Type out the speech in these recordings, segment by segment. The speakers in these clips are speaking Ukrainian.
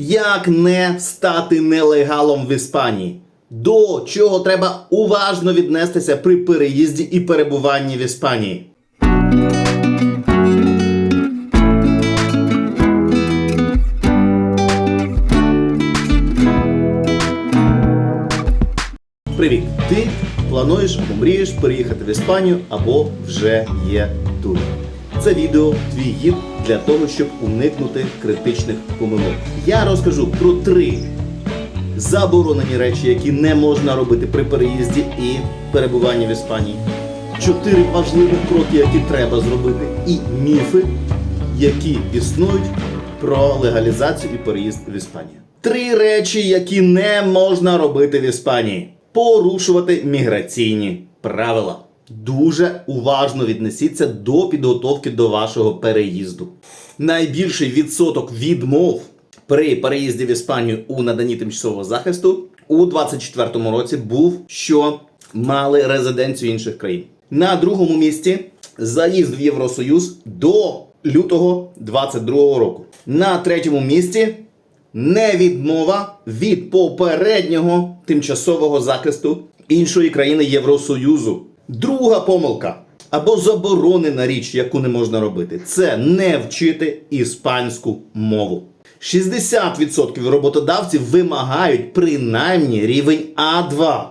Як не стати нелегалом в Іспанії? До чого треба уважно віднестися при переїзді і перебуванні в Іспанії? Привіт! Ти плануєш або мрієш переїхати в Іспанію або вже є тут. Це відео твій гід для того, щоб уникнути критичних помилок. Я розкажу про три заборонені речі, які не можна робити при переїзді і перебуванні в Іспанії. Чотири важливих кроки, які треба зробити, і міфи, які існують про легалізацію і переїзд в Іспанію. Три речі, які не можна робити в Іспанії: порушувати міграційні правила. Дуже уважно віднесіться до підготовки до вашого переїзду. Найбільший відсоток відмов при переїзді в Іспанію у наданні тимчасового захисту у 24-му році був, що мали резиденцію інших країн. На другому місці заїзд в Євросоюз до лютого 22-го року. На третьому місці невідмова від попереднього тимчасового захисту іншої країни Євросоюзу. Друга помилка або заборонена річ, яку не можна робити, це не вчити іспанську мову. 60% роботодавців вимагають принаймні рівень А2.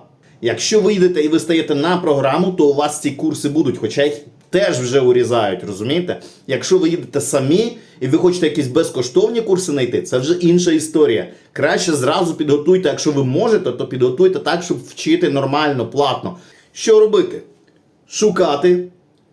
Якщо ви йдете і ви стаєте на програму, то у вас ці курси будуть, хоча їх теж вже урізають, розумієте? Якщо ви їдете самі і ви хочете якісь безкоштовні курси знайти, це вже інша історія. Краще зразу підготуйте, якщо ви можете, то підготуйте так, щоб вчити нормально, платно. Що робити? Шукати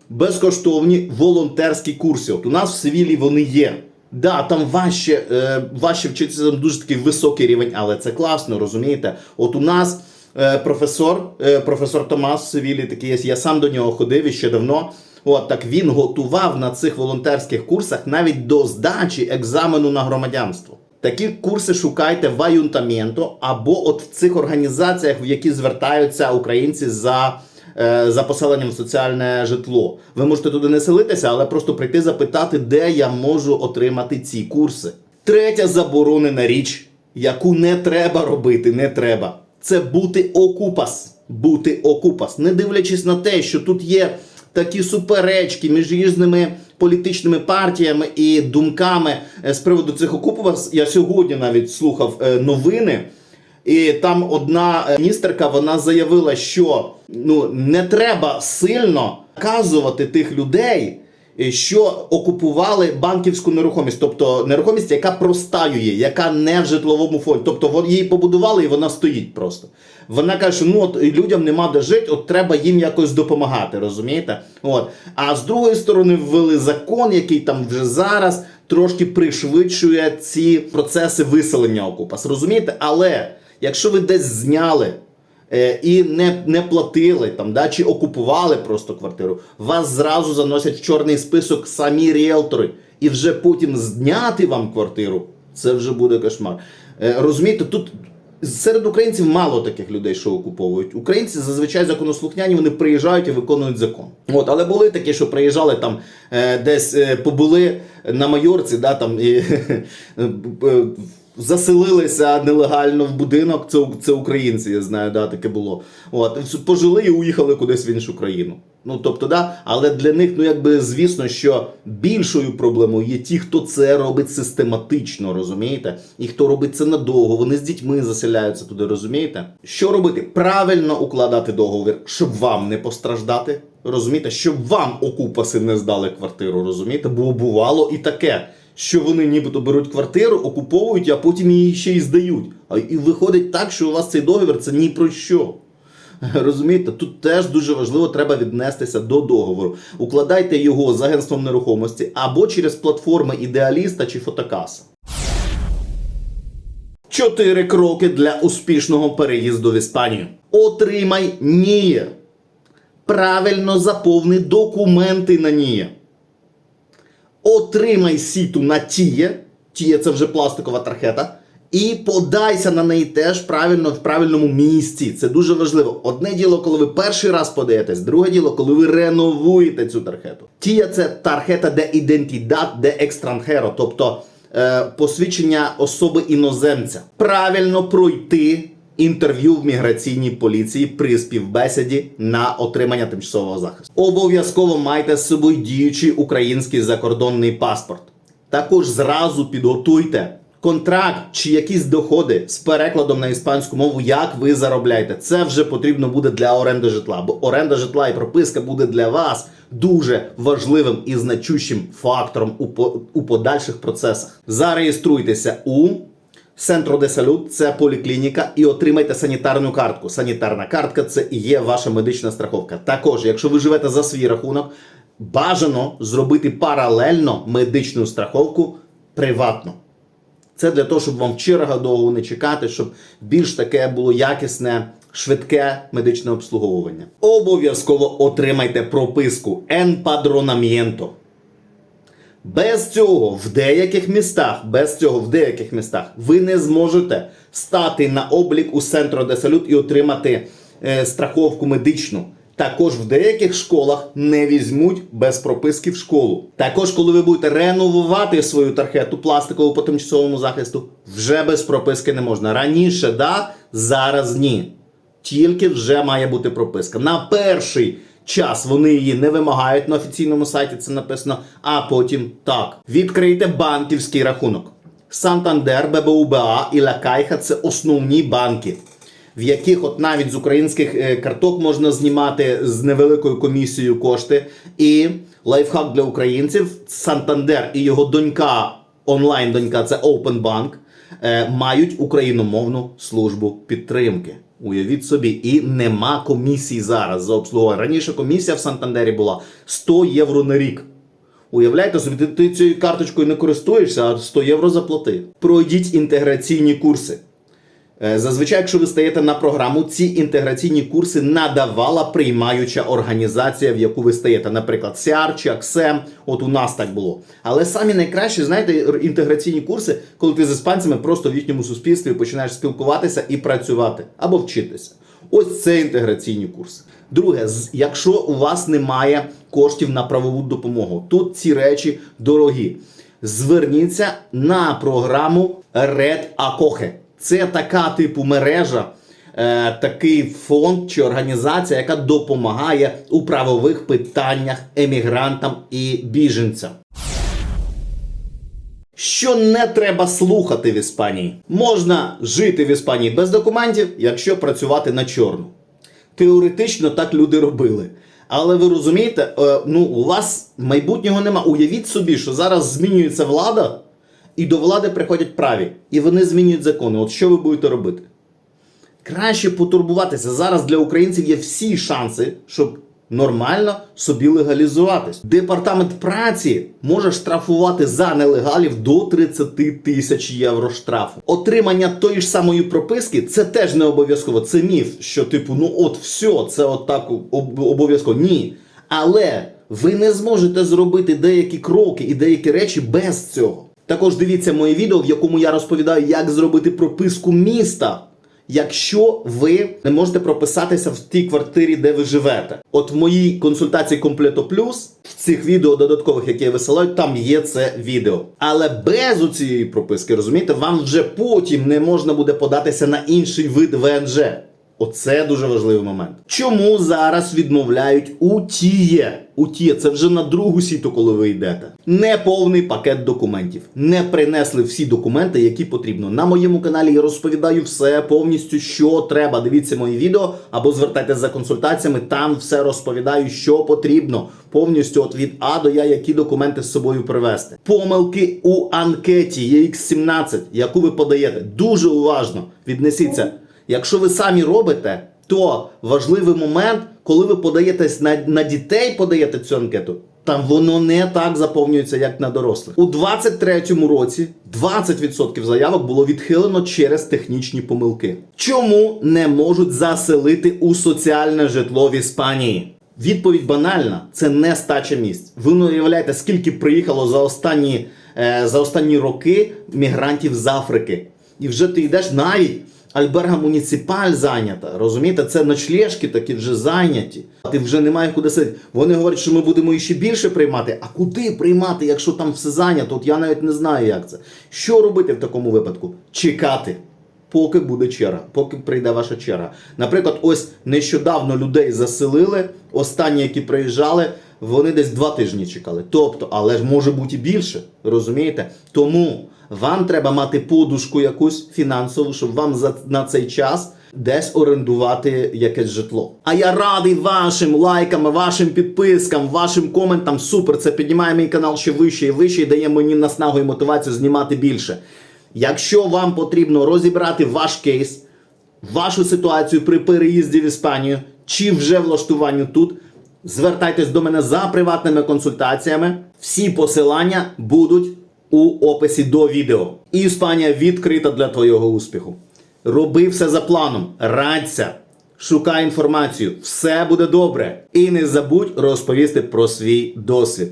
безкоштовні волонтерські курси. От у нас в Севілі вони є. Да, там важче, е, важче вчитися там дуже такий високий рівень, але це класно, розумієте? От у нас е, професор, е, професор Томас в Севілі такий є, я сам до нього ходив і ще давно. От так він готував на цих волонтерських курсах навіть до здачі екзамену на громадянство. Такі курси шукайте в Аюнтамєнто або от в цих організаціях, в які звертаються українці за, е, за поселенням в соціальне житло. Ви можете туди не селитися, але просто прийти запитати, де я можу отримати ці курси. Третя заборонена річ, яку не треба робити, не треба. Це бути окупас. Бути окупас. Не дивлячись на те, що тут є такі суперечки між різними політичними партіями і думками е, з приводу цих окупас. Я сьогодні навіть слухав е, новини. І там одна е, міністерка вона заявила, що ну не треба сильно казувати тих людей, що окупували банківську нерухомість, тобто нерухомість, яка простаює, яка не в житловому фонді. Тобто її побудували і вона стоїть просто. Вона каже, що ну от людям нема де жити, от треба їм якось допомагати, розумієте? От. А з другої сторони, ввели закон, який там вже зараз трошки пришвидшує ці процеси виселення окупас. Розумієте? Але якщо ви десь зняли е, і не, не платили там, да, чи окупували просто квартиру, вас зразу заносять в чорний список самі ріелтори. І вже потім зняти вам квартиру, це вже буде кошмар. Е, розумієте, тут серед українців мало таких людей, що окуповують. Українці зазвичай законослухняні, вони приїжджають і виконують закон. От, але були такі, що приїжджали там е, десь е, побули на Майорці, да, там і е, заселилися нелегально в будинок. Це, це українці, я знаю, да, таке було. От, пожили і уїхали кудись в іншу країну. Ну тобто, да, але для них, ну якби звісно, що більшою проблемою є ті, хто це робить систематично, розумієте? І хто робить це надовго, вони з дітьми заселяються туди, розумієте? Що робити? Правильно укладати договір, щоб вам не постраждати. Розумієте, щоб вам окупаси не здали квартиру, розумієте? Бо бувало і таке, що вони нібито беруть квартиру, окуповують, а потім її ще й здають. А і виходить так, що у вас цей договір це ні про що. Розумієте, тут теж дуже важливо треба віднестися до договору. Укладайте його з агентством нерухомості або через платформи ідеаліста чи фотокаса. Чотири кроки для успішного переїзду в Іспанію. Отримай НІЄ. Правильно заповни документи на НІЄ. Отримай сіту на тіє. Тіє це вже пластикова тархета. І подайся на неї теж правильно в правильному місці. Це дуже важливо. Одне діло, коли ви перший раз подаєтесь, друге діло, коли ви реновуєте цю тархету. Тія це тархета де ідентідат де екстранхеро, тобто е, посвідчення особи іноземця. Правильно пройти інтерв'ю в міграційній поліції при співбесіді на отримання тимчасового захисту. Обов'язково майте з собою діючий український закордонний паспорт. Також зразу підготуйте контракт чи якісь доходи з перекладом на іспанську мову, як ви заробляєте. Це вже потрібно буде для оренди житла, бо оренда житла і прописка буде для вас дуже важливим і значущим фактором у, по- у подальших процесах. Зареєструйтеся у Центро де Салют це поліклініка і отримайте санітарну картку. Санітарна картка це і є ваша медична страховка. Також, якщо ви живете за свій рахунок, бажано зробити паралельно медичну страховку приватно. Це для того, щоб вам в чергах довго не чекати, щоб більш таке було якісне, швидке медичне обслуговування. Обов'язково отримайте прописку «Емпадронамієнто». Без цього в деяких містах, без цього в деяких містах ви не зможете стати на облік у Центро де Салют і отримати е, страховку медичну. Також в деяких школах не візьмуть без прописки в школу. Також, коли ви будете реновувати свою тархету пластикову по тимчасовому захисту, вже без прописки не можна. Раніше да, зараз ні. Тільки вже має бути прописка. На перший час вони її не вимагають на офіційному сайті, це написано, а потім так. Відкрийте банківський рахунок. Сантандер, ББУБА і Ла Кайха це основні банки, в яких от навіть з українських е, карток можна знімати з невеликою комісією кошти. І лайфхак для українців Сантандер і його донька, онлайн-донька, це Open Bank, е, мають україномовну службу підтримки. Уявіть собі, і нема комісії зараз за обслуговування. Раніше комісія в Сантандері була 100 євро на рік. Уявляєте собі, ти, ти цією карточкою не користуєшся, а 100 євро заплати. Пройдіть інтеграційні курси. Е, Зазвичай, якщо ви стаєте на програму, ці інтеграційні курси надавала приймаюча організація, в яку ви стаєте, наприклад, СІАР чи АКСЕМ. От у нас так було. Але самі найкращі, знаєте, інтеграційні курси, коли ти з іспанцями просто в їхньому суспільстві починаєш спілкуватися і працювати або вчитися. Ось це інтеграційні курси. Друге, якщо у вас немає коштів на правову допомогу, тут ці речі дорогі. Зверніться на програму Red Acoge. Це така типу мережа, е, такий фонд чи організація, яка допомагає у правових питаннях емігрантам і біженцям. Що не треба слухати в Іспанії? Можна жити в Іспанії без документів, якщо працювати на чорну. Теоретично так люди робили. Але ви розумієте, е, ну у вас майбутнього нема. Уявіть собі, що зараз змінюється влада, і до влади приходять праві, і вони змінюють закони. От що ви будете робити? Краще потурбуватися. Зараз для українців є всі шанси, щоб нормально собі легалізуватись. Департамент праці може штрафувати за нелегалів до 30 тисяч євро штрафу. Отримання тої ж самої прописки це теж не обов'язково. Це міф, що типу, ну от все, це от так об- обов'язково. Ні. Але ви не зможете зробити деякі кроки і деякі речі без цього. Також дивіться моє відео, в якому я розповідаю, як зробити прописку міста якщо ви не можете прописатися в тій квартирі, де ви живете. От в моїй консультації Комплето Плюс, в цих відео додаткових, які я висилаю, там є це відео. Але без цієї прописки, розумієте, вам вже потім не можна буде податися на інший вид ВНЖ. Оце дуже важливий момент. Чому зараз відмовляють у тіє? У тіє це вже на другу сіту, коли ви йдете. Неповний пакет документів. Не принесли всі документи, які потрібно. На моєму каналі я розповідаю все повністю, що треба. Дивіться мої відео або звертайтеся за консультаціями. Там все розповідаю, що потрібно. Повністю от від А до Я, які документи з собою привезти. Помилки у анкеті EX17, яку ви подаєте. Дуже уважно віднесіться. Якщо ви самі робите, то важливий момент, коли ви подаєтесь на, на дітей, подаєте цю анкету, там воно не так заповнюється, як на дорослих. У 23-му році 20% заявок було відхилено через технічні помилки. Чому не можуть заселити у соціальне житло в Іспанії? Відповідь банальна: це не стача місць. Ви не уявляєте, скільки приїхало за останні, е, за останні роки мігрантів з Африки. І вже ти йдеш навіть Альберга муніципаль зайнята. Розумієте, це ночлежки такі вже зайняті. А ти вже немає куди сидіти. Вони говорять, що ми будемо ще більше приймати. А куди приймати, якщо там все зайнято? От я навіть не знаю, як це. Що робити в такому випадку? Чекати. Поки буде черга, поки прийде ваша черга. Наприклад, ось нещодавно людей заселили, останні, які приїжджали, вони десь два тижні чекали. Тобто, але ж може бути і більше, розумієте? Тому вам треба мати подушку якусь фінансову, щоб вам за на цей час десь орендувати якесь житло. А я радий вашим лайкам, вашим підпискам, вашим коментам. Супер! Це піднімає мій канал ще вище і вище і дає мені наснагу і мотивацію знімати більше. Якщо вам потрібно розібрати ваш кейс, вашу ситуацію при переїзді в Іспанію чи вже влаштуванню тут, звертайтесь до мене за приватними консультаціями. Всі посилання будуть у описі до відео. Іспанія відкрита для твого успіху. Роби все за планом, радься, шукай інформацію, все буде добре. І не забудь розповісти про свій досвід.